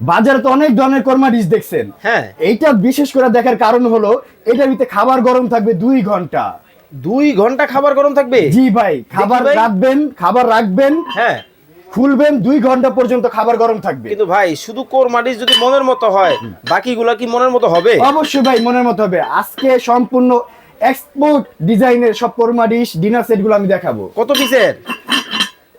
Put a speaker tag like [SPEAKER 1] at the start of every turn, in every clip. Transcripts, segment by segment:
[SPEAKER 1] বাজারে তো অনেক ধরনের কোরমা ডিশ দেখছেন।
[SPEAKER 2] হ্যাঁ।
[SPEAKER 1] এইটা বিশেষ করে দেখার কারণ হলো এটার ভিতরে খাবার গরম থাকবে দুই ঘণ্টা।
[SPEAKER 2] দুই ঘণ্টা খাবার গরম থাকবে?
[SPEAKER 1] জি ভাই খাবার রাখবেন খাবার রাখবেন
[SPEAKER 2] হ্যাঁ।
[SPEAKER 1] খুলবেন দুই ঘণ্টা পর্যন্ত খাবার গরম থাকবে।
[SPEAKER 2] কিন্তু ভাই শুধু কোরমাডিস যদি মনের মতো হয় বাকিগুলা কি মনের মতো হবে?
[SPEAKER 1] অবশ্যই ভাই মনের মতো হবে। আজকে সম্পূর্ণ এক্সপোর্ট ডিজাইনের সব কোরমা ডিশ ডিনার সেটগুলো আমি দেখাবো।
[SPEAKER 2] কত পিসের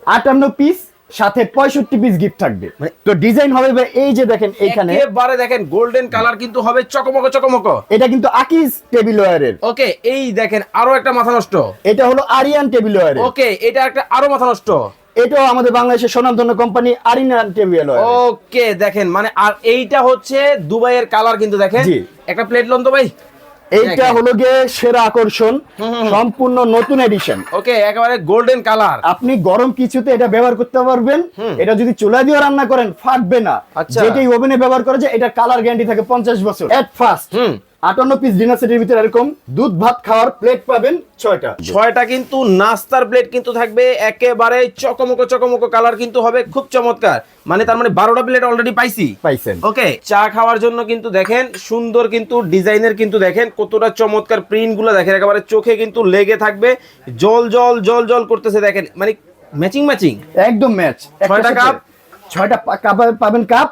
[SPEAKER 1] আটান্ন পিস সাথে পঁয়ষট্টি পিস গিফট থাকবে।
[SPEAKER 2] মানে-
[SPEAKER 1] তো ডিজাইন হবে ভাই এই যে দেখেন এখানে।
[SPEAKER 2] একেবারে দেখেন গোল্ডেন কালার কিন্তু হবে চকমকো চকমকো।
[SPEAKER 1] এটা কিন্তু আকিজ টেবিল ওয়ারের
[SPEAKER 2] ওকে এই দেখেন আরও একটা মাথা নষ্ট।
[SPEAKER 1] এটা হলো আরিয়ান টেবিল ওয়ারের
[SPEAKER 2] ওকে এটা একটা আরও মাথা নষ্ট।
[SPEAKER 1] এটাও আমাদের বাংলাদেশের সুনামধন্য কোম্পানি আরিনান টেবিল
[SPEAKER 2] ওকে দেখেন মানে আর এইটা হচ্ছে দুবাইয়ের কালার কিন্তু দেখেন। একটা প্লেট লন তো ভাই।
[SPEAKER 1] এইটা হলো গিয়ে সেরা আকর্ষণ। সম্পূর্ণ নতুন এডিশন
[SPEAKER 2] ওকে একেবারে গোল্ডেন কালার
[SPEAKER 1] আপনি গরম কিছুতে এটা ব্যবহার করতে পারবেন। এটা যদি চুলা দিয়ে রান্না করেন ফাটবে না।
[SPEAKER 2] আচ্ছা।
[SPEAKER 1] যেটাই ওভেনে ব্যবহার করা যায় এটা কালার গ্যারান্টি থাকে পঞ্চাশ বছর। At first
[SPEAKER 2] hmm.
[SPEAKER 1] আটান্ন পিস ডিনার সেটের ভিতরে এরকম দুধ ভাত খাওয়ার প্লেট পাবেন ছয়টা।
[SPEAKER 2] ছয়টা কিন্তু নাস্তার প্লেট কিন্তু থাকবে একেবারে চকমকো চকমকো কালার কিন্তু হবে খুব চমৎকার। মানে তার মানে বারোটা প্লেট অলরেডি পাইছি।
[SPEAKER 1] পাইছেন।
[SPEAKER 2] ওকে চা খাওয়ার জন্য কিন্তু দেখেন সুন্দর কিন্তু ডিজাইনের কিন্তু দেখেন কতটা চমৎকার প্রিন্টগুলো দেখেন একেবারে চোখে কিন্তু লেগে থাকবে জল জল জল জল করতেছে দেখেন মানে ম্যাচিং ম্যাচিং
[SPEAKER 1] একদম ম্যাচ
[SPEAKER 2] ছয়টা কাপ?
[SPEAKER 1] ছয়টা কাপ পাবেন কাপ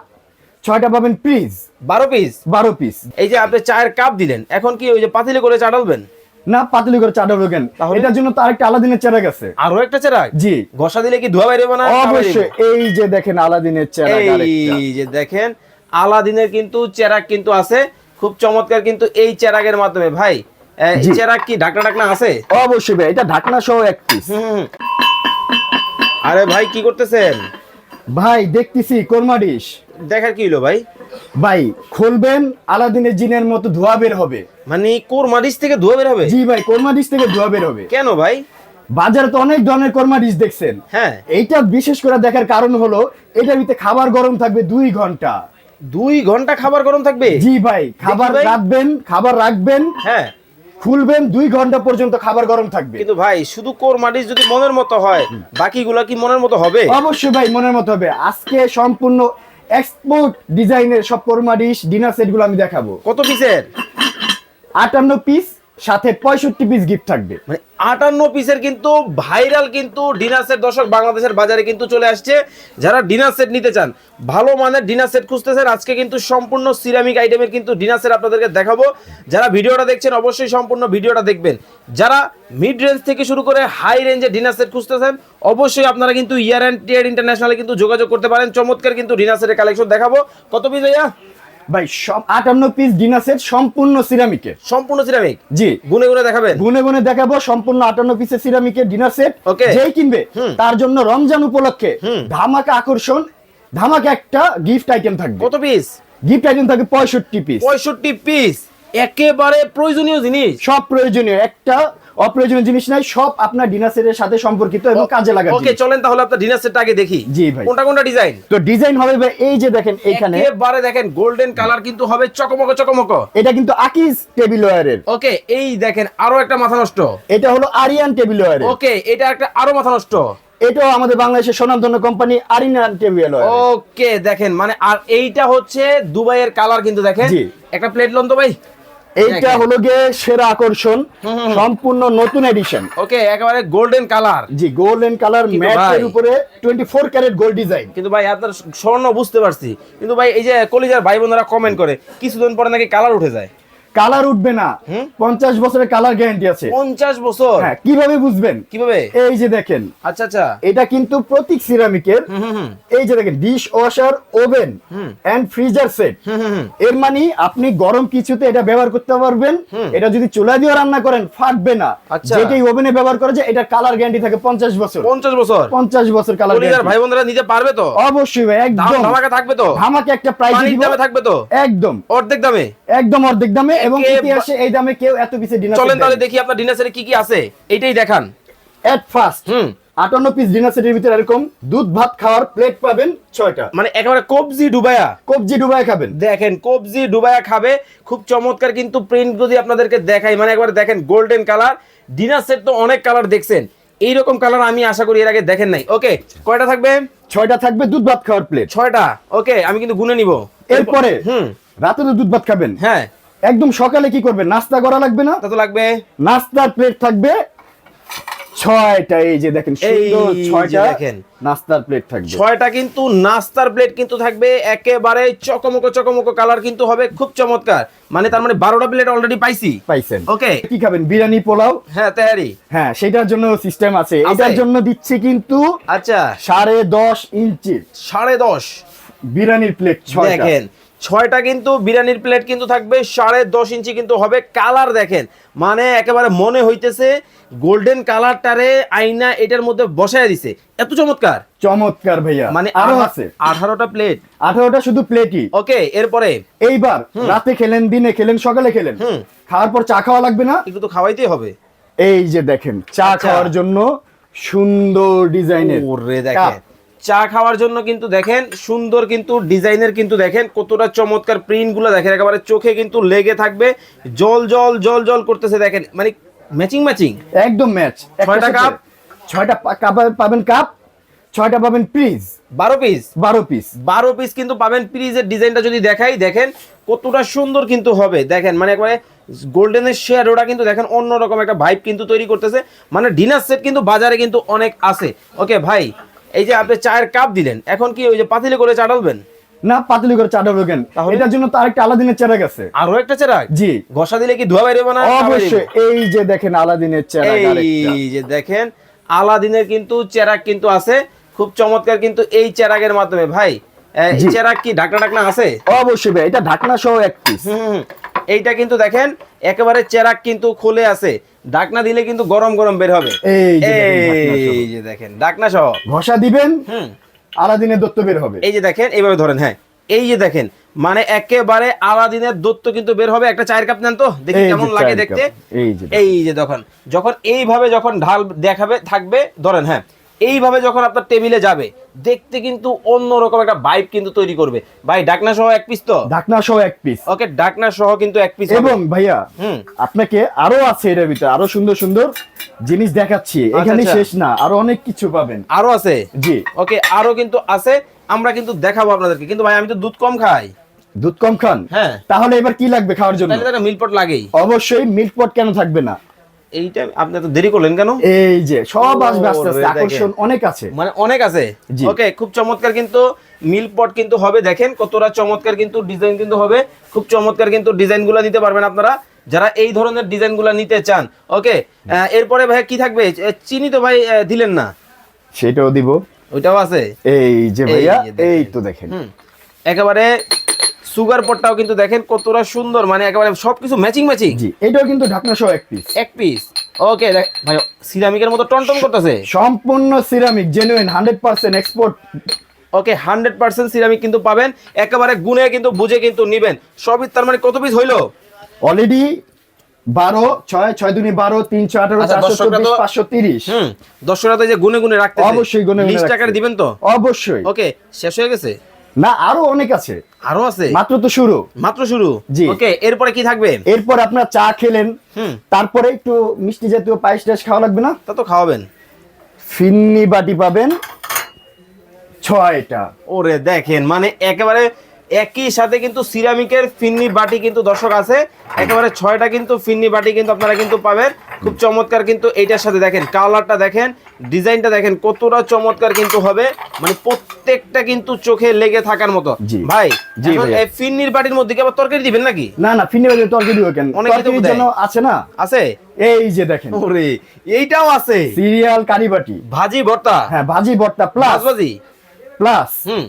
[SPEAKER 1] ছয়টা পাবেন পিস
[SPEAKER 2] বারো পিস
[SPEAKER 1] বারো পিস
[SPEAKER 2] এই যে আপনি চায়ের কাপ দিলেন এখন কি ওই যে পাতিলে করে চা ঢালবেন?
[SPEAKER 1] না পাতলি করে চাটা কেন? এটার জন্য তো আরেকটা আলাদিনের চেরা গেছে
[SPEAKER 2] আরও একটা চেরাক
[SPEAKER 1] জি।
[SPEAKER 2] ঘষা দিলে কি ধোয়া বাইরে না
[SPEAKER 1] অবশ্যই। এই যে দেখেন আলাদিনের চেরা
[SPEAKER 2] এই যে দেখেন আলাদিনের কিন্তু চেরাক কিন্তু আছে। খুব চমৎকার কিন্তু এই চেরাগের মাধ্যমে। ভাই। চেরাক কি ঢাকনা ঢাকনা আছে?
[SPEAKER 1] অবশ্যই ভাই এটা ঢাকনা সহ এক পিস।
[SPEAKER 2] আরে ভাই কি করতেছেন?
[SPEAKER 1] ভাই দেখতেছি কোরমা ডিশ।
[SPEAKER 2] দেখার কি হলো ভাই?
[SPEAKER 1] ভাই খুলবেন আলাদিনের জিনের মতো ধোয়া বের হবে।
[SPEAKER 2] মানে থেকে ধোয়া বের হবে?
[SPEAKER 1] জি ভাই কোরমা ডিশ থেকে ধোয়া বের হবে।
[SPEAKER 2] কেন ভাই?
[SPEAKER 1] বাজারে তো অনেক ধরনের কোরমা ডিশ দেখছেন।
[SPEAKER 2] হ্যাঁ।
[SPEAKER 1] এইটা বিশেষ করে দেখার কারণ হলো এটার ভিতরে খাবার গরম থাকবে দুই ঘণ্টা।
[SPEAKER 2] দুই ঘণ্টা খাবার গরম থাকবে?
[SPEAKER 1] জি ভাই খাবার রাখবেন খাবার রাখবেন
[SPEAKER 2] হ্যাঁ।
[SPEAKER 1] খুলবেন দুই ঘণ্টা পর্যন্ত খাবার গরম থাকবে।
[SPEAKER 2] কিন্তু ভাই শুধু কোর মারিচ যদি মনের মতো হয় বাকিগুলা কি মনের মতো হবে?
[SPEAKER 1] অবশ্যই ভাই মনের মতো হবে। আজকে সম্পূর্ণ এক্সপোর্ট ডিজাইনের সব পরমা ডিশ ডিনার সেটগুলো আমি দেখাবো।
[SPEAKER 2] কত পিসের
[SPEAKER 1] আটান্ন পিস সাথে পঁয়ষট্টি পিস গিফট থাকবে।
[SPEAKER 2] মানে আটান্ন পিসের কিন্তু ভাইরাল কিন্তু ডিনার সেট দর্শক বাংলাদেশের বাজারে কিন্তু চলে আসছে। যারা ডিনার সেট নিতে চান, ভালো মানের ডিনার সেট খুঁজতেছেন, আজকে কিন্তু সম্পূর্ণ সিরামিক আইটেমের কিন্তু ডিনার সেট আপনাদেরকে দেখাবো। যারা ভিডিওটা দেখছেন, অবশ্যই সম্পূর্ণ ভিডিওটা দেখবেন। যারা মিড রেঞ্জ থেকে শুরু করে হাই রেঞ্জে ডিনার সেট খুঁজতেছেন, অবশ্যই আপনারা কিন্তু ইয়ার অ্যান্ড টিয়ার ইন্টারন্যাশনালে কিন্তু যোগাযোগ করতে পারেন। চমৎকার কিন্তু ডিনার সেটের কালেকশন দেখাবো। কত পিস ভাইয়া?
[SPEAKER 1] ভাই সব আটান্ন পিস ডিনার সেট সম্পূর্ণ সিরামিকের
[SPEAKER 2] সম্পূর্ণ সিরামিক
[SPEAKER 1] জি।
[SPEAKER 2] গুনে গুনে দেখাবেন?
[SPEAKER 1] গুনে গুনে দেখাবো সম্পূর্ণ আটান্ন পিসের সিরামিকের ডিনার সেট. যেই কিনবে তার জন্য রমজান উপলক্ষে। ধামাকা আকর্ষণ ধামাকা একটা গিফট আইটেম থাকবে।
[SPEAKER 2] কত পিস
[SPEAKER 1] গিফট আইটেম থাকবে পঁয়ষট্টি পিস
[SPEAKER 2] পঁয়ষট্টি পিস একেবারে প্রয়োজনীয় জিনিস।
[SPEAKER 1] সব প্রয়োজনীয়। একটা অপ্রয়োজনীয় জিনিস নাই সব আপনার ডিনার সেটের সাথে সম্পর্কিত এবং কাজে
[SPEAKER 2] ওকে চলেন তাহলে আপনার ডিনার সেটটা আগে দেখি।
[SPEAKER 1] জি ভাই।
[SPEAKER 2] কোনটা কোনটা ডিজাইন
[SPEAKER 1] তো ডিজাইন হবে ভাই এই যে দেখেন এখানে।
[SPEAKER 2] দেখেন গোল্ডেন কালার কিন্তু হবে চকমকো চকমকো।
[SPEAKER 1] এটা কিন্তু আকিজ টেবিল ওয়ারের
[SPEAKER 2] ওকে এই দেখেন আরও একটা মাথা নষ্ট।
[SPEAKER 1] এটা হলো আরিয়ান টেবিল
[SPEAKER 2] ওকে এটা একটা আরও মাথা নষ্ট।
[SPEAKER 1] এটাও আমাদের বাংলাদেশের সুনামধন্য কোম্পানি আরিয়ান টেবিল
[SPEAKER 2] ওকে দেখেন মানে আর এইটা হচ্ছে দুবাইয়ের কালার কিন্তু দেখেন। একটা প্লেট লন তো ভাই।
[SPEAKER 1] এইটা হলো গিয়ে সেরা আকর্ষণ। সম্পূর্ণ নতুন এডিশন
[SPEAKER 2] ওকে একেবারে গোল্ডেন কালার
[SPEAKER 1] জি গোল্ডেন কালার ম্যাটের উপরে 24 ক্যারেট গোল্ড ডিজাইন
[SPEAKER 2] কিন্তু ভাই আপনার স্বর্ণ বুঝতে পারছি। কিন্তু ভাই এই যে কলিজার ভাই বোনেরা কমেন্ট করে কিছুদিন পরে নাকি কালার উঠে যায়।
[SPEAKER 1] কালার উঠবে না? 50 বছরের কালার গ্যারান্টি আছে।
[SPEAKER 2] পঞ্চাশ বছর?
[SPEAKER 1] হ্যাঁ কীভাবে বুঝবেন?
[SPEAKER 2] কীভাবে?
[SPEAKER 1] এই যে দেখেন।
[SPEAKER 2] আচ্ছা আচ্ছা।
[SPEAKER 1] এটা কিন্তু প্রতীক সিরামিকের এই যে দেখেন dishwasher oven and freezer set এর মানে আপনি গরম কিছুতে এটা ব্যবহার করতে পারবেন। এটা যদি চুলা দিয়ে রান্না করেন ফাটবে না।
[SPEAKER 2] আচ্ছা।
[SPEAKER 1] যেটাই ওভেনে ব্যবহার করা যায় এটা কালার গ্যারান্টি থাকে 50 বছর।
[SPEAKER 2] পঞ্চাশ বছর?
[SPEAKER 1] 50 বছর কালার
[SPEAKER 2] কলিজার ভাই বোনেরা নিতে পারবে তো?
[SPEAKER 1] অবশ্যই ভাই একদম।
[SPEAKER 2] ধামাকা থাকবে তো?
[SPEAKER 1] ধামাকে একটা প্রাইস
[SPEAKER 2] থাকবে তো?
[SPEAKER 1] একদম।
[SPEAKER 2] অর্ধেক দামে?
[SPEAKER 1] একদম অর্ধেক দামে এবং ইতিহাসে এই দামে কেউ এত কিছু ডিনার
[SPEAKER 2] চলেন তাহলে দেখি আপনার ডিনার সেটে কি কি আছে। এইটাই দেখান।
[SPEAKER 1] At first
[SPEAKER 2] hmm.
[SPEAKER 1] আটান্ন পিস ডিনার সেটের ভিতরে এরকম দুধ ভাত খাওয়ার প্লেট পাবেন ছয়টা।
[SPEAKER 2] মানে একেবারে কবজি ডুবায়া।
[SPEAKER 1] কবজি ডুবাই খাবেন।
[SPEAKER 2] দেখেন কবজি ডুবায়া খাবে। খুব চমৎকার কিন্তু প্রিন্ট যদি আপনাদেরকে দেখাই মানে একবার দেখেন গোল্ডেন কালার ডিনার সেট তো অনেক কালার দেখছেন। এইরকম কালার আমি আশা করি এর আগে দেখেন নাই। ওকে কয়টা থাকবে?
[SPEAKER 1] ছয়টা থাকবে দুধ ভাত খাওয়ার প্লেট
[SPEAKER 2] ছয়টা। ওকে আমি কিন্তু গুনে নিব।
[SPEAKER 1] এরপরে
[SPEAKER 2] হুম।
[SPEAKER 1] রাতে তো দুধ ভাত খাবেন।
[SPEAKER 2] হ্যাঁ।
[SPEAKER 1] একদম সকালে কি করবেন নাস্তা করা লাগবে না?
[SPEAKER 2] তা তো লাগবে।
[SPEAKER 1] নাস্তার প্লেট থাকবে ছয়টা। এই যে দেখেন সুন্দর ছয়টা
[SPEAKER 2] দেখেন।
[SPEAKER 1] নাস্তার প্লেট থাকবে।
[SPEAKER 2] ছয়টা কিন্তু নাস্তার প্লেট কিন্তু থাকবে। একেবারে চকমকো চকমকো কালার কিন্তু হবে খুব চমৎকার। মানে তার মানে বারোটা প্লেট অলরেডি পাইছি।
[SPEAKER 1] পাইছেন।
[SPEAKER 2] ওকে
[SPEAKER 1] কি খাবেন? বিরিয়ানি পোলাও?
[SPEAKER 2] হ্যাঁ তেহারি।
[SPEAKER 1] হ্যাঁ সেটার জন্য সিস্টেম আছে।
[SPEAKER 2] আছে?
[SPEAKER 1] এটার জন্য দিচ্ছে কিন্তু
[SPEAKER 2] আচ্ছা।
[SPEAKER 1] সাড়ে দশ ইঞ্চি।
[SPEAKER 2] সাড়ে দশ।
[SPEAKER 1] বিরিয়ানির প্লেট ছয়
[SPEAKER 2] দেখেন ছয়টা কিন্তু বিরিয়ানির প্লেট কিন্তু থাকবে সাড়ে দশ ইঞ্চি কিন্তু হবে কালার দেখেন। মানে একেবারে মনে হইতেছে গোল্ডেন কালারটারে আইনা এটার মধ্যে বসায় দিছে। এত চমৎকার।
[SPEAKER 1] চমৎকার ভাইয়া।
[SPEAKER 2] মানে আরও
[SPEAKER 1] আছে।
[SPEAKER 2] আঠারোটা প্লেট
[SPEAKER 1] আঠারোটা শুধু প্লেটই
[SPEAKER 2] ওকে এরপরে?
[SPEAKER 1] এইবার রাতে খেলেন দিনে খেলেন সকালে খেলেন। খাওয়ার পর চা খাওয়া লাগবে না?
[SPEAKER 2] একটু তো খাওয়াইতেই হবে।
[SPEAKER 1] এই যে দেখেন চা
[SPEAKER 2] আচ্ছা।
[SPEAKER 1] খাওয়ার জন্য সুন্দর ডিজাইনের
[SPEAKER 2] ওরে দেখেন। চা খাওয়ার জন্য কিন্তু দেখেন সুন্দর কিন্তু ডিজাইনের কিন্তু দেখেন কতটা চমৎকার প্রিন্টগুলো দেখেন একেবারে চোখে কিন্তু লেগে থাকবে জল জল জল জল করতেছে দেখেন মানে ম্যাচিং ম্যাচিং
[SPEAKER 1] একদম ম্যাচ
[SPEAKER 2] ছয়টা কাপ?
[SPEAKER 1] ছয়টা কাপ পাবেন কাপ ছয়টা পাবেন পিস
[SPEAKER 2] বারো পিস
[SPEAKER 1] বারো পিস
[SPEAKER 2] বারো পিস কিন্তু পাবেন প্রিজের ডিজাইনটা যদি দেখাই দেখেন কতটা সুন্দর কিন্তু হবে দেখেন মানে একবারে গোল্ডেনের শেয়ার ওটা কিন্তু দেখেন অন্যরকম একটা ভাইব কিন্তু তৈরি করতেছে মানে ডিনার সেট কিন্তু বাজারে কিন্তু অনেক আছে। ওকে ভাই এই যে আপনি চায়ের কাপ দিলেন এখন কি ওই যে পাতিলে করে চা ডালবেন
[SPEAKER 1] না পাতলি করে চাটা ঢোকেন এটার জন্য তো আরেকটা আলাদিনের চেরাগ আছে।
[SPEAKER 2] আরও একটা চেরাক?
[SPEAKER 1] জি।
[SPEAKER 2] ঘষা দিলে কি ধোয়া বাইরে না?
[SPEAKER 1] অবশ্যই। এই যে দেখেন আলাদিনের চেরাগ
[SPEAKER 2] এই যে দেখেন আলাদিনের কিন্তু চেরাক কিন্তু আছে। খুব চমৎকার কিন্তু এই চেরাগের মাধ্যমে। ভাই এই
[SPEAKER 1] জি।
[SPEAKER 2] চেরাক কি ঢাকনা ঢাকনা আছে?
[SPEAKER 1] অবশ্যই ভাই এটা ঢাকনা সহ এক পিস
[SPEAKER 2] হুম, এইটা কিন্তু দেখেন একেবারে চেরাক কিন্তু খুলে আছে। ডাকনা দিলে কিন্তু গরম গরম বের হবে।
[SPEAKER 1] এই যে দেখেন ঢাকনা সহ।
[SPEAKER 2] এই ডাকনা সহ।
[SPEAKER 1] ঘষা দিবেন আলাদিনের দত্ত বের হবে।
[SPEAKER 2] এই যে দেখেন এইভাবে ধরেন হ্যাঁ। এই যে দেখেন মানে একেবারে আলাদিনের দত্ত কিন্তু বের হবে। একটা চায়ের কাপ নেন তো দেখি কেমন লাগে দেখতে।
[SPEAKER 1] এই যে
[SPEAKER 2] দেখেন যখন এইভাবে যখন ঢাল দেখাবে থাকবে ধরেন হ্যাঁ। এইভাবে যখন আপনার টেবিলে যাবে দেখতে কিন্তু অন্যরকম একটা ভাইব কিন্তু তৈরি করবে। ভাই ডাকনা সহ এক পিস তো?
[SPEAKER 1] ঢাকনা সহ এক পিস
[SPEAKER 2] ওকে ডাকনা সহ কিন্তু এক পিস
[SPEAKER 1] এবং ভাইয়া আপনাকে আরও আছে এটার ভিতরে আরও সুন্দর সুন্দর জিনিস দেখাচ্ছি। এখানে
[SPEAKER 2] আচ্ছা।
[SPEAKER 1] শেষ না আরও অনেক কিছু পাবেন।
[SPEAKER 2] আরও আছে?
[SPEAKER 1] জি।
[SPEAKER 2] ওকে আরও কিন্তু আছে আমরা কিন্তু দেখাবো আপনাদেরকে। কিন্তু ভাই আমি তো দুধ কম খাই।
[SPEAKER 1] দুধ কম খান?
[SPEAKER 2] হ্যাঁ।
[SPEAKER 1] তাহলে এবার কি লাগবে খাওয়ার জন্য?
[SPEAKER 2] তাহলে তো একটা মিলপট লাগেই।
[SPEAKER 1] অবশ্যই মিল্ক পট কেন থাকবে না?
[SPEAKER 2] এইটা আপনি তো দেরি করলেন কেন?
[SPEAKER 1] এই যে সব আসবে আস্তে আস্তে আকর্ষণ অনেক আছে।
[SPEAKER 2] মানে অনেক আছে? ওকে খুব চমৎকার কিন্তু মিল পট কিন্তু হবে দেখেন কতটা চমৎকার কিন্তু ডিজাইন কিন্তু হবে। খুব চমৎকার কিন্তু ডিজাইনগুলো নিতে পারবেন আপনারা। যারা এই ধরনের ডিজাইনগুলো নিতে চান ওকে এরপরে ভাই কি থাকবে? চিনি তো ভাই দিলেন না।
[SPEAKER 1] সেটাও দিব।
[SPEAKER 2] ওইটাও আছে?
[SPEAKER 1] এই যে ভাইয়া এই তো দেখেন।
[SPEAKER 2] একেবারে সুগার পটটাও কিন্তু দেখেন কতটা সুন্দর মানে একেবারে সবকিছু ম্যাচিং ম্যাচিং
[SPEAKER 1] জি এটাও কিন্তু ঢাকনা সহ এক পিস
[SPEAKER 2] এক পিস ওকে ভাই সিরামিকের মতো টনটন করতেছে?
[SPEAKER 1] সম্পূর্ণ ceramic genuine hundred percent export
[SPEAKER 2] okay hundred percent ceramic কিন্তু পাবেন একেবারে গুনে কিন্তু বুঝে কিন্তু নিবেন। সবই তার মানে কত পিস হইল?
[SPEAKER 1] অলরেডি বারো ছয় ছয় দুনি বারো তিন ছয় আঠারো
[SPEAKER 2] আচ্ছা,
[SPEAKER 1] পাঁচশো তিরিশ।
[SPEAKER 2] হুম দর্শকরা তো যে গুনে গুনে রাখতে
[SPEAKER 1] অবশ্যই গুনে
[SPEAKER 2] লিস্ট টাকার দিবেন তো?
[SPEAKER 1] অবশ্যই।
[SPEAKER 2] ওকে শেষ হয়ে গেছে?
[SPEAKER 1] না আরও অনেক আছে।
[SPEAKER 2] আরও আছে?
[SPEAKER 1] মাত্র তো শুরু।
[SPEAKER 2] মাত্র শুরু?
[SPEAKER 1] জি।
[SPEAKER 2] ওকে এরপরে কি থাকবে?
[SPEAKER 1] এরপর আপনার চা খেলেন তারপরে একটু মিষ্টি জাতীয় পায়েস টাইস খাওয়া লাগবে না?
[SPEAKER 2] তা তো খাওয়াবেন।
[SPEAKER 1] ফিন্নি বাটি পাবেন ছয়টা।
[SPEAKER 2] ওরে দেখেন মানে একেবারে একই সাথে কিন্তু সিরামিকের ফিন্নি বাটি কিন্তু দর্শক আছে। একেবারে ছয়টা কিন্তু ফিন্নি বাটি কিন্তু আপনারা কিন্তু পাবেন। খুব চমৎকার কিন্তু এইটার সাথে দেখেন কালারটা দেখেন ডিজাইনটা দেখেন কতটা চমৎকার কিন্তু হবে। মানে প্রত্যেকটা কিন্তু চোখে লেগে থাকার মতো। ভাই এই ফিন্নির বাটির মধ্যে কি আবার তরকারি দিবেন নাকি?
[SPEAKER 1] না না ফিন্নি বাটি তরকারি দিব কেন। জন্য আছে না?
[SPEAKER 2] আছে?
[SPEAKER 1] এই যে দেখেন।
[SPEAKER 2] ওরে এইটাও আছে।
[SPEAKER 1] সিরিয়াল কারি বাটি।
[SPEAKER 2] ভাজি ভর্তা।
[SPEAKER 1] হ্যাঁ ভাজি ভর্তা প্লাস
[SPEAKER 2] ভাজি।
[SPEAKER 1] Plus
[SPEAKER 2] hmm.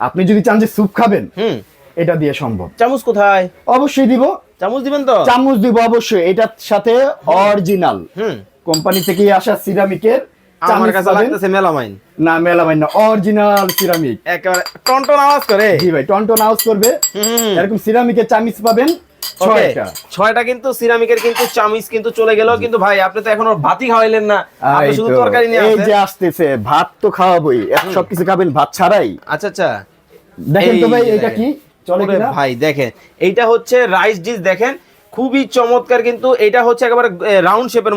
[SPEAKER 1] আপনি যদি চান যে স্যুপ খাবেন
[SPEAKER 2] হুম।
[SPEAKER 1] এটা দিয়ে সম্ভব।
[SPEAKER 2] চামচ কোথায়?
[SPEAKER 1] অবশ্যই দিব।
[SPEAKER 2] চামচ দিবেন তো?
[SPEAKER 1] চামচ দিব অবশ্যই। এটার সাথে অরিজিনাল
[SPEAKER 2] হুম।
[SPEAKER 1] কোম্পানি থেকে আসা সিরামিকের
[SPEAKER 2] আমার কাছে লাগতেছে মেলামাইন।
[SPEAKER 1] না মেলামাইন না অরিজিনাল সিরামিক।
[SPEAKER 2] একেবারে টনটন আওয়াজ করে।
[SPEAKER 1] জি ভাই টনটন আওয়াজ করবে। এরকম সিরামিকের চামচ পাবেন। ছয়টা।
[SPEAKER 2] কিন্তু সিরামিকের কিন্তু চামিচ কিন্তু চলে গেল। কিন্তু ভাই আপনি তো এখনও ভাতই খাওয়াইলেন না। আপনি শুধু তরকারি নিয়ে
[SPEAKER 1] এই যে আসতেছে ভাত তো খাওয়াবই। সবকিছু খাবেন ভাত ছাড়াই।
[SPEAKER 2] আচ্ছা আচ্ছা।
[SPEAKER 1] দেখেন তো ভাই এটা
[SPEAKER 2] দেখেন।
[SPEAKER 1] কি? চলে
[SPEAKER 2] ভাই দেখেন। এইটা হচ্ছে রাইস ডিশ দেখেন। খুবই চমৎকার কিন্তু এটা হচ্ছে একেবারে রাউন্ড শেপের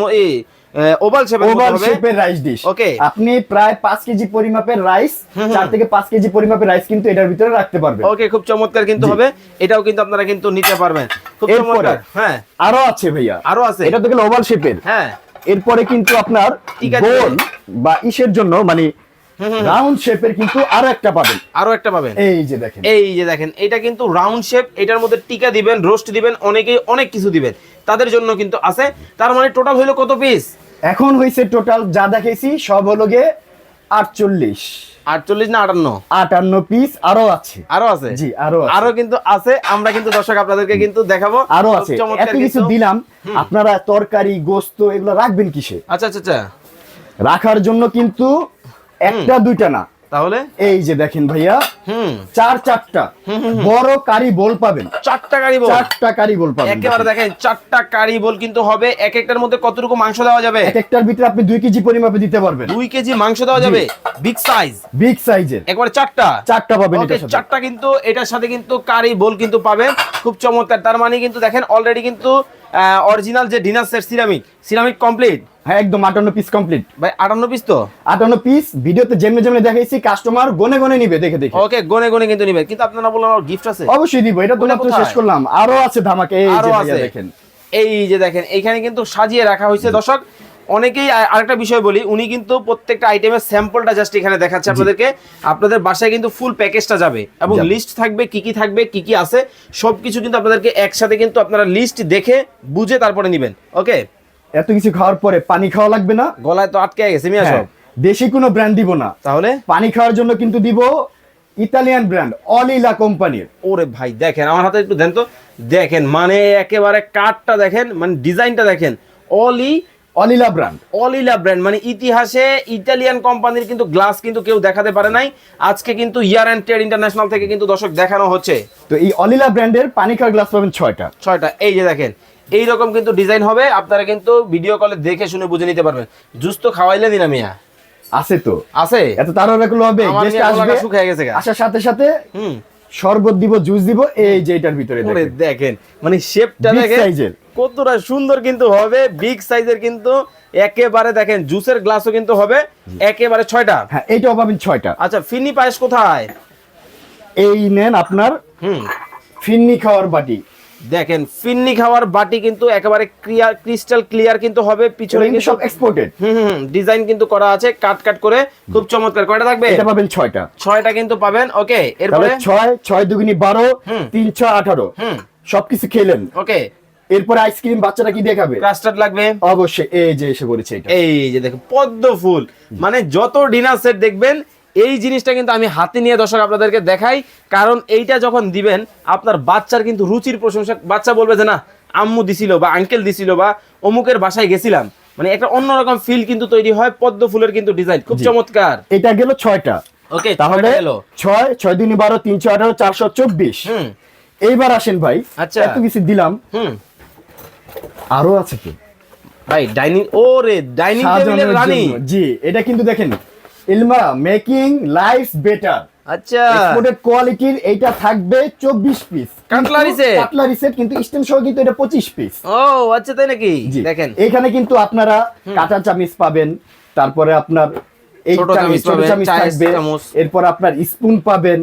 [SPEAKER 2] ওভাল শেপের
[SPEAKER 1] ওভাল শেপের রাইস ডিশ
[SPEAKER 2] Okay.
[SPEAKER 1] আপনি প্রায় পাঁচ কেজি পরিমাপের রাইস থেকে কেজি পরিমাপের রাইস কিন্তু এটার ভিতরে রাখতে পারবেন।
[SPEAKER 2] ওকে খুব চমৎকার কিন্তু হবে। এটাও কিন্তু আপনারা কিন্তু নিতে পারবেন। খুব
[SPEAKER 1] এরপরে?
[SPEAKER 2] চমৎকার। হ্যাঁ।
[SPEAKER 1] আরও আছে ভাইয়া।
[SPEAKER 2] আরও আছে?
[SPEAKER 1] এটা তো গেল ওভাল শেপের
[SPEAKER 2] হ্যাঁ।
[SPEAKER 1] এরপরে কিন্তু আপনার গোল বা ইসের জন্য মানে রাউন্ড শেপের কিন্তু আরও একটা পাবেন।
[SPEAKER 2] আরও একটা পাবেন।
[SPEAKER 1] এই যে দেখেন।
[SPEAKER 2] এই যে দেখেন এটা কিন্তু রাউন্ড শেপ এটার মধ্যে টিকা দিবেন রোস্ট দিবেন অনেকেই অনেক কিছু দিবেন। তাদের জন্য কিন্তু আছে। তার মানে টোটাল হলো কত পিস
[SPEAKER 1] এখন হয়েছে টোটাল যা দেখেছি সব হলো গিয়ে আটচল্লিশ।
[SPEAKER 2] আটচল্লিশ না আটান্ন?
[SPEAKER 1] আটান্ন পিস আরও আছে।
[SPEAKER 2] আরও আছে?
[SPEAKER 1] জি আরও
[SPEAKER 2] আরও কিন্তু আছে। আমরা কিন্তু দর্শক আপনাদেরকে কিন্তু দেখাবো। আরও
[SPEAKER 1] আছে। এত কিছু দিলাম। আপনারা তরকারি গোস্ত এগুলো রাখবেন কিসে?
[SPEAKER 2] আচ্ছা আচ্ছা আচ্ছা।
[SPEAKER 1] রাখার জন্য কিন্তু একটা দুইটা না।
[SPEAKER 2] তাহলে?
[SPEAKER 1] এই যে দেখেন ভাইয়া
[SPEAKER 2] হুম।
[SPEAKER 1] চার চারটা। বড় কারি বোল পাবেন।
[SPEAKER 2] চারটা গাড়ি বল?
[SPEAKER 1] চারটা কারি বোল পাবেন
[SPEAKER 2] একেবারে দেখেন। চারটা কারি বল কিন্তু হবে এক একটার মধ্যে কতটুকু মাংস দেওয়া যাবে?
[SPEAKER 1] এক একটার ভিতরে আপনি দুই কেজি পরিমাপে দিতে পারবেন।
[SPEAKER 2] দুই কেজি মাংস দেওয়া যাবে? বিগ সাইজ
[SPEAKER 1] বিগ সাইজের
[SPEAKER 2] একবারে চারটা?
[SPEAKER 1] চারটা পাবেন সাথে।
[SPEAKER 2] চারটা কিন্তু এটার সাথে কিন্তু কারি বোল কিন্তু পাবেন খুব চমৎকার। তার মানে কিন্তু দেখেন অলরেডি কিন্তু অরিজিনাল যে dinner set ceramic ceramic complete
[SPEAKER 1] হ্যাঁ একদম আটান্ন পিস কমপ্লিট
[SPEAKER 2] ভাই আটান্ন পিস তো?
[SPEAKER 1] আটান্ন পিস ভিডিওতে যেমনি যেমনি দেখাইছি কাস্টমার গনে গনে নিবে দেখে দেখে।
[SPEAKER 2] ওকে গনে গনে কিন্তু নিবে। কিন্তু আপনারা বললেন গিফট আছে।
[SPEAKER 1] অবশ্যই দিব এটা তো মাত্র শেষ করলাম। আরও আছে ধামাকে এই যে ভাইয়া দেখেন।
[SPEAKER 2] এই যে দেখেন এইখানে কিন্তু সাজিয়ে রাখা হয়েছে। দর্শক অনেকেই আরেকটা বিষয় বলি উনি কিন্তু প্রত্যেকটা আইটেমের স্যাম্পলটা জাস্ট এখানে দেখাচ্ছে আপনাদেরকে। আপনাদের বাসায় কিন্তু ফুল প্যাকেজটা যাবে এবং লিস্ট থাকবে কি কি থাকবে কি কি আছে সবকিছু কিন্তু আপনাদেরকে একসাথে কিন্তু আপনারা লিস্ট দেখে বুঝে তারপরে নেবেন। ওকে
[SPEAKER 1] এত কিছু খাওয়ার পরে পানি খাওয়া লাগবে না।
[SPEAKER 2] গলায় তো আটকে গেছে মিয়া
[SPEAKER 1] হ্যাঁ,
[SPEAKER 2] সব।
[SPEAKER 1] দেশি কোনো ব্র্যান্ড দিব না।
[SPEAKER 2] তাহলে?
[SPEAKER 1] পানি খাওয়ার জন্য কিন্তু দিব ইতালিয়ান ব্র্যান্ড অলিলা কোম্পানির
[SPEAKER 2] ওরে ভাই দেখেন আমার হাতে একটু দেন তো। দেখেন মানে একেবারে কাঠটা দেখেন মানে ডিজাইনটা দেখেন। অলি
[SPEAKER 1] অলিলা ব্র্যান্ড
[SPEAKER 2] অলিলা ব্র্যান্ড মানে ইতিহাসে ইতালিয়ান কোম্পানির কিন্তু গ্লাস কিন্তু কেউ দেখাতে পারে নাই। আজকে কিন্তু ইয়ার অ্যান্ড ট্রেড ইন্টারন্যাশনাল থেকে কিন্তু দর্শক দেখানো হচ্ছে।
[SPEAKER 1] তো এই অলিলা ব্র্যান্ডের পানি খাওয়ার গ্লাস পাবেন ছয়টা।
[SPEAKER 2] ছয়টা এই যে দেখেন এই রকম কিন্তু ডিজাইন হবে আপনারা কিন্তু ভিডিও কলে দেখে শুনে বুঝে নিতে পারবেন। জুস তো খাওয়াইলে দিনা মিয়া।
[SPEAKER 1] আছে তো।
[SPEAKER 2] আছে?
[SPEAKER 1] এত তাড়াহুড়া করলে হবে? গেস্ট আসবে
[SPEAKER 2] শুকিয়ে গেছে।
[SPEAKER 1] আসার সাথে সাথে
[SPEAKER 2] হুম।
[SPEAKER 1] শরবত দিব জুস দিব এই যে এটার ভিতরে দেখেন।
[SPEAKER 2] মানে শেপটা দেখেন। কতটা সুন্দর কিন্তু হবে বিগ সাইজের কিন্তু একেবারে দেখেন জুসের গ্লাসও কিন্তু হবে একেবারে ছয়টা।
[SPEAKER 1] হ্যাঁ এইটাও পাবেন ছয়টা।
[SPEAKER 2] আচ্ছা ফিনি পায়েস কোথায়?
[SPEAKER 1] এই নেন আপনার
[SPEAKER 2] হুম।
[SPEAKER 1] ফিন্নি খাওয়ার বাটি।
[SPEAKER 2] দেখেন ফিন্নি খাওয়ার বাটি কিন্তু একেবারে ক্লিয়ার ক্রিস্টাল ক্লিয়ার কিন্তু হবে পিছনে
[SPEAKER 1] কিন্তু সব এক্সপোর্টেড
[SPEAKER 2] হুম ডিজাইন কিন্তু করা আছে কাট কাট করে খুব চমৎকার। কয়টা থাকবে?
[SPEAKER 1] এটা পাবেন ছয়টা।
[SPEAKER 2] ছয়টা কিন্তু পাবেন ওকে এরপরে?
[SPEAKER 1] ছয় ছয় দুগুনি বারো
[SPEAKER 2] হুম।
[SPEAKER 1] তিন ছয় আঠারো।
[SPEAKER 2] হুম।
[SPEAKER 1] সবকিছু খেলেন।
[SPEAKER 2] ওকে
[SPEAKER 1] এরপরে আইসক্রিম বাচ্চারা কি দেখাবে?
[SPEAKER 2] কাস্টার্ড লাগবে।
[SPEAKER 1] অবশ্যই এই যে এসে পড়েছে এটা।
[SPEAKER 2] এই যে দেখো পদ্ম ফুল। মানে যত ডিনার সেট দেখবেন এই জিনিসটা কিন্তু আমি হাতে নিয়ে দর্শক আপনাদেরকে দেখাই। কারণ এইটা যখন দিবেন আপনার বাচ্চার কিন্তু রুচির প্রশংসা বাচ্চা বলবে যে না আম্মু দিছিল বা আঙ্কেল দিছিল বা অমুকের বাসায় গেছিলাম। মানে একটা অন্যরকম ফিল কিন্তু তৈরি হয় পদ্ম ফুলের কিন্তু ডিজাইন খুব চমৎকার।
[SPEAKER 1] এটা গেল ছয়টা।
[SPEAKER 2] ওকে
[SPEAKER 1] তাহলে ছয় ছয় দুনি বারো তিনশো আঠারো চারশো চব্বিশ।
[SPEAKER 2] হুম।
[SPEAKER 1] এইবার আসেন ভাই।
[SPEAKER 2] আচ্ছা।
[SPEAKER 1] এত কিছু দিলাম।
[SPEAKER 2] হুম।
[SPEAKER 1] আরও আছে কি?
[SPEAKER 2] ভাই ডাইনিং ও রে ডাইনিং টেবিলের রানী।
[SPEAKER 1] জি এটা কিন্তু দেখেন। ইলমা মেকিং লাইফ বেটার
[SPEAKER 2] আচ্ছা।
[SPEAKER 1] এক্সপোর্টেড কোয়ালিটির এইটা থাকবে চব্বিশ piece
[SPEAKER 2] cutlery set
[SPEAKER 1] cutlery set কিন্তু স্টেম সহ কিন্তু এটা পঁচিশ পিস
[SPEAKER 2] ও আচ্ছা তাই নাকি? দেখেন।
[SPEAKER 1] এখানে কিন্তু আপনারা কাঁটা চামিচ পাবেন তারপরে আপনার এই
[SPEAKER 2] ছোট
[SPEAKER 1] চামিচ থাকবে এরপর আপনার স্পুন পাবেন।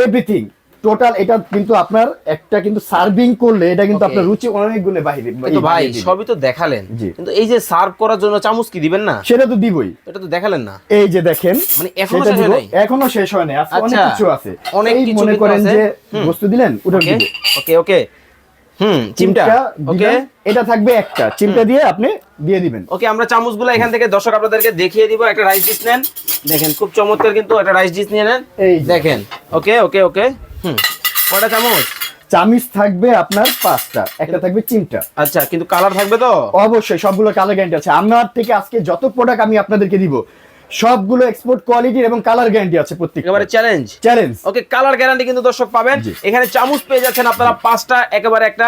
[SPEAKER 1] এভরিথিং টোটাল এটা কিন্তু আপনার একটা কিন্তু সার্ভিং করলে এটা কিন্তু আপনার রুচি অনেক গুণে বাহিরে
[SPEAKER 2] ভাই সবই তো দেখালেন। কিন্তু এই যে সার্ভ করার জন্য চামচ কি দিবেন না?
[SPEAKER 1] সেটা তো দিবই।
[SPEAKER 2] এটা তো দেখালেন না।
[SPEAKER 1] এই যে দেখেন
[SPEAKER 2] মানে
[SPEAKER 1] এখনও
[SPEAKER 2] শেষ হয় নাই?
[SPEAKER 1] এখনও শেষ হয় নাই। অনেক
[SPEAKER 2] আচ্ছা।
[SPEAKER 1] কিছু আছে।
[SPEAKER 2] অনেক কিছু
[SPEAKER 1] মনে করেন যে বস্তু দিলেন ওটা
[SPEAKER 2] ওকে ওকে ওকে হুম চিমটা
[SPEAKER 1] চিমটা
[SPEAKER 2] ওকে
[SPEAKER 1] এটা থাকবে একটা। চিমটা দিয়ে আপনি দিয়ে দিবেন।
[SPEAKER 2] ওকে আমরা চামচগুলো এখান থেকে দর্শক আপনাদেরকে দেখিয়ে দিব। একটা রাইস ডিশ নেন। দেখেন খুব চমৎকার কিন্তু একটা রাইস ডিশ নিয়ে নেন।
[SPEAKER 1] এই
[SPEAKER 2] দেখেন। ওকে ওকে ওকে হুম। কয়টা চামচ?
[SPEAKER 1] চামিচ থাকবে আপনার পাঁচটা একটা থাকবে চিমটা।
[SPEAKER 2] আচ্ছা কিন্তু কালার থাকবে তো?
[SPEAKER 1] অবশ্যই সবগুলো কালার গ্যারান্টি আছে। আমার থেকে আজকে যত প্রোডাক্ট আমি আপনাদেরকে দিব সবগুলো এক্সপোর্ট কোয়ালিটির এবং কালার গ্যারান্টি আছে প্রত্যেক
[SPEAKER 2] একেবারে challenge
[SPEAKER 1] challenge
[SPEAKER 2] okay colour guarantee কিন্তু দর্শক পাবেন। এখানে চামচ পেয়ে যাচ্ছেন আপনারা পাঁচটা একেবারে একটা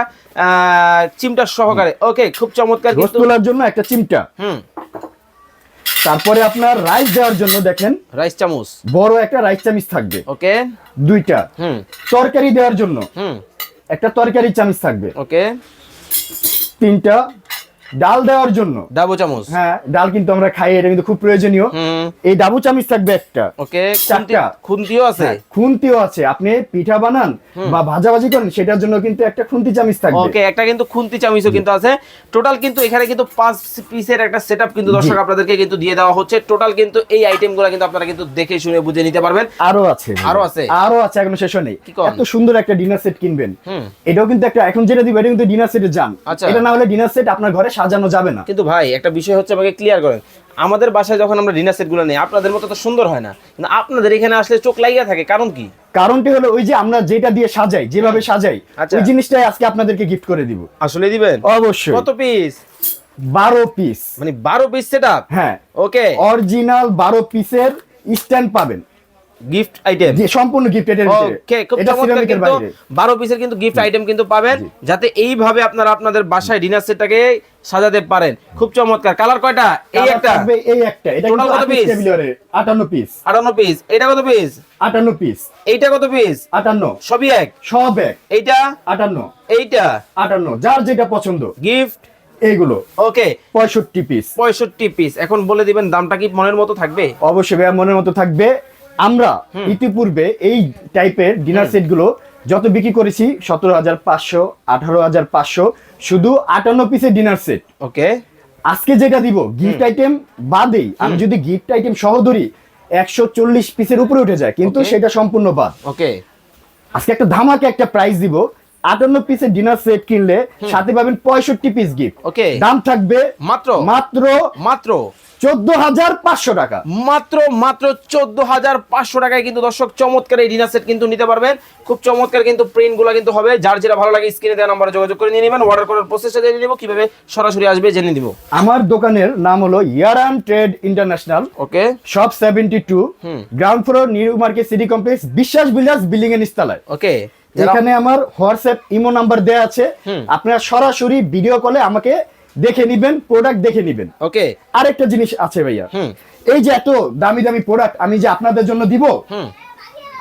[SPEAKER 2] চিমটা সহকারে। ওকে খুব চমৎকার কিন্তু
[SPEAKER 1] জন্য একটা চিমটা।
[SPEAKER 2] হুম।
[SPEAKER 1] তারপরে আপনার রাইস দেওয়ার জন্য দেখেন
[SPEAKER 2] রাইস চামচ।
[SPEAKER 1] বড় একটা রাইস চামচ থাকবে।
[SPEAKER 2] ওকে।
[SPEAKER 1] দুইটা।
[SPEAKER 2] হুম।
[SPEAKER 1] তরকারি দেওয়ার জন্য
[SPEAKER 2] হুম।
[SPEAKER 1] একটা তরকারি চামচ থাকবে।
[SPEAKER 2] ওকে।
[SPEAKER 1] তিনটা ডাল দেওয়ার জন্য।
[SPEAKER 2] ডাবু চামচ।
[SPEAKER 1] হ্যাঁ ডাল কিন্তু আমরা খাই এটা কিন্তু খুব প্রয়োজনীয়। এই ডাবু চামিচ থাকবে একটা।
[SPEAKER 2] ওকে
[SPEAKER 1] চারটা।
[SPEAKER 2] খুন্তিও আছে।
[SPEAKER 1] হ্যাঁ, খুন্তিও আছে। আপনি পিঠা বানান বা ভাজাভাজি করেন সেটার জন্য কিন্তু একটা খুন্তি চামিচ থাকবে।
[SPEAKER 2] ওকে একটা কিন্তু খুন্তি চামিচও কিন্তু আছে। টোটাল কিন্তু এখানে কিন্তু পাঁচ পিসের একটা সেটআপ কিন্তু দর্শক আপনাদেরকে কিন্তু দিয়ে দেওয়া হচ্ছে। টোটাল কিন্তু এই আইটেমগুলো কিন্তু আপনারা কিন্তু দেখে শুনে বুঝে নিতে পারবেন।
[SPEAKER 1] আরও আছে।
[SPEAKER 2] আরও আছে?
[SPEAKER 1] আরও আছে এখনও শেষ নেই
[SPEAKER 2] কি
[SPEAKER 1] এত সুন্দর একটা ডিনার সেট কিনবেন। এটাও কিন্তু একটা এখন যেটা দিবে এটা কিন্তু ডিনার সেটের যান
[SPEAKER 2] আচ্ছা।
[SPEAKER 1] এটা না হলে ডিনার সেট আপনার ঘরে সাজানো যাবে না।
[SPEAKER 2] কিন্তু ভাই একটা বিষয় হচ্ছে আমাকে ক্লিয়ার করেন। আমাদের বাসায় যখন আমরা ডিনার সেটগুলো নেই আপনাদের মতো তো সুন্দর হয় না। কিন্তু আপনাদের এখানে আসলে চোখ লাগিয়ে থাকে কারণ কি?
[SPEAKER 1] কারণটি হলো ওই যে আমরা যেটা দিয়ে সাজাই যেভাবে সাজাই
[SPEAKER 2] আচ্ছা।
[SPEAKER 1] ওই জিনিসটাই আজকে আপনাদেরকে গিফট করে দিব।
[SPEAKER 2] আসলে দিবেন?
[SPEAKER 1] অবশ্যই।
[SPEAKER 2] কত পিস
[SPEAKER 1] বারো পিস
[SPEAKER 2] মানে বারো পিস সেটআপ
[SPEAKER 1] হ্যাঁ।
[SPEAKER 2] ওকে
[SPEAKER 1] অরিজিনাল বারো পিসের স্ট্যান্ড পাবেন।
[SPEAKER 2] গিফট আইটেম
[SPEAKER 1] সম্পূর্ণ গিফট ভিতরে।
[SPEAKER 2] ওকে খুব চমৎকার কিন্তু 12 পিসের কিন্তু গিফট আইটেম কিন্তু পাবেন। যাতে এইভাবে আপনারা আপনাদের বাসায় ডিনার সেটটাকে সাজাতে পারেন। খুব চমৎকার। কালার কয়টা? এই একটা।
[SPEAKER 1] এই একটা। এটা
[SPEAKER 2] কত
[SPEAKER 1] 28
[SPEAKER 2] piece?
[SPEAKER 1] টেবিলের 58 পিস
[SPEAKER 2] 58 পিস এটা কত পিস
[SPEAKER 1] 58 পিস
[SPEAKER 2] এইটা কত পিস
[SPEAKER 1] 58
[SPEAKER 2] সবই এক।
[SPEAKER 1] সব এক।
[SPEAKER 2] এইটা?
[SPEAKER 1] 58
[SPEAKER 2] এইটা?
[SPEAKER 1] 58 যার যেটা পছন্দ।
[SPEAKER 2] গিফট
[SPEAKER 1] এইগুলো।
[SPEAKER 2] ওকে
[SPEAKER 1] 65 পিস
[SPEAKER 2] পঁয়ষট্টি পিস এখন বলে দিবেন দামটা কি মনের মতো থাকবে?
[SPEAKER 1] অবশ্যই মনের মতো থাকবে। আমরা ইতিপূর্বে এই টাইপের ডিনার সেটগুলো যত বিক্রি করেছি সতেরো হাজার পাঁচশো আঠারো হাজার পাঁচশো শুধু আটান্ন পিসের ডিনার সেট।
[SPEAKER 2] ওকে।
[SPEAKER 1] আজকে যেটা দিব গিফট আইটেম বাদেই আমি যদি গিফট আইটেম সহ ধরি একশো চল্লিশ পিসের উপরে উঠে যায় কিন্তু সেটা সম্পূর্ণ বাদ।
[SPEAKER 2] ওকে।
[SPEAKER 1] আজকে একটা ধামাকে একটা প্রাইস দিব আটান্ন পিসের ডিনার সেট কিনলে সাথে পাবেন পঁয়ষট্টি পিস গিফট
[SPEAKER 2] Okay.
[SPEAKER 1] দাম থাকবে
[SPEAKER 2] মাত্র।
[SPEAKER 1] মাত্র
[SPEAKER 2] মাত্র।
[SPEAKER 1] চোদ্দ হাজার পাঁচশো টাকা।
[SPEAKER 2] মাত্র মাত্র চোদ্দ হাজার পাঁচশো টাকায় কিন্তু দর্শক চমৎকার এই ডিনার সেট কিন্তু নিতে পারবেন। খুব চমৎকার কিন্তু প্রিন্টগুলো কিন্তু হবে। যার যেটা ভালো লাগে স্ক্রিনে দেওয়া নাম্বারে যোগাযোগ করে নিয়ে নেবেন। অর্ডার করার প্রসেসটা জেনে নিব কীভাবে সরাসরি আসবে জেনে দিব
[SPEAKER 1] আমার দোকানের নাম হলো Yaran trade international.
[SPEAKER 2] Okay.
[SPEAKER 1] Shop seventy two. Ground floor New Market City Complex Biswas builders building এর নিস্তালায়।
[SPEAKER 2] ওকে।
[SPEAKER 1] এখানে আমার হোয়াটসঅ্যাপ ইমো নাম্বার দেওয়া আছে। আপনারা সরাসরি ভিডিও কলে আমাকে দেখে নিবেন প্রোডাক্ট দেখে নিবেন।
[SPEAKER 2] ওকে
[SPEAKER 1] আরেকটা জিনিস আছে ভাইয়া। এই যে এত দামি দামি প্রোডাক্ট আমি যে আপনাদের জন্য দিব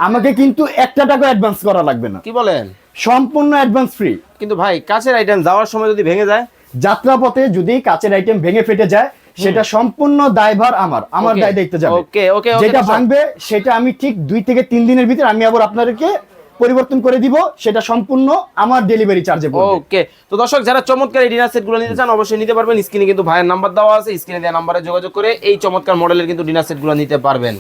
[SPEAKER 1] আমাকে কিন্তু একটা টাকা অ্যাডভান্স করা লাগবে না।
[SPEAKER 2] কি বলেন?
[SPEAKER 1] সম্পূর্ণ অ্যাডভান্স ফ্রি
[SPEAKER 2] কিন্তু ভাই কাছের আইটেম যাওয়ার সময় যদি ভেঙে যায়?
[SPEAKER 1] যাত্রাপথে যদি কাচের আইটেম ভেঙে ফেটে যায় সেটা সম্পূর্ণ দায়ভার আমার আমার দায় দেখতে যাবে।
[SPEAKER 2] Okay, okay,
[SPEAKER 1] যেটা। ভাঙবে সেটা আমি ঠিক দুই থেকে তিন দিনের ভিতরে আমি আবার আপনাদেরকে পরিবর্তন করে দিব, সেটা সম্পূর্ণ আমার ডেলিভারি চার্জে
[SPEAKER 2] ওকে তো দর্শক, যারা চমৎকার এই ডিনার সেটগুলো নিতে চান, অবশ্যই নিতে পারবেন। স্ক্রিনে কিন্তু ভাইয়ের নাম্বার দেওয়া আছে, স্ক্রিনে দেওয়া নাম্বারে যোগাযোগ করে এই চমৎকার মডেলের কিন্তু ডিনার সেটগুলো নিতে পারবেন।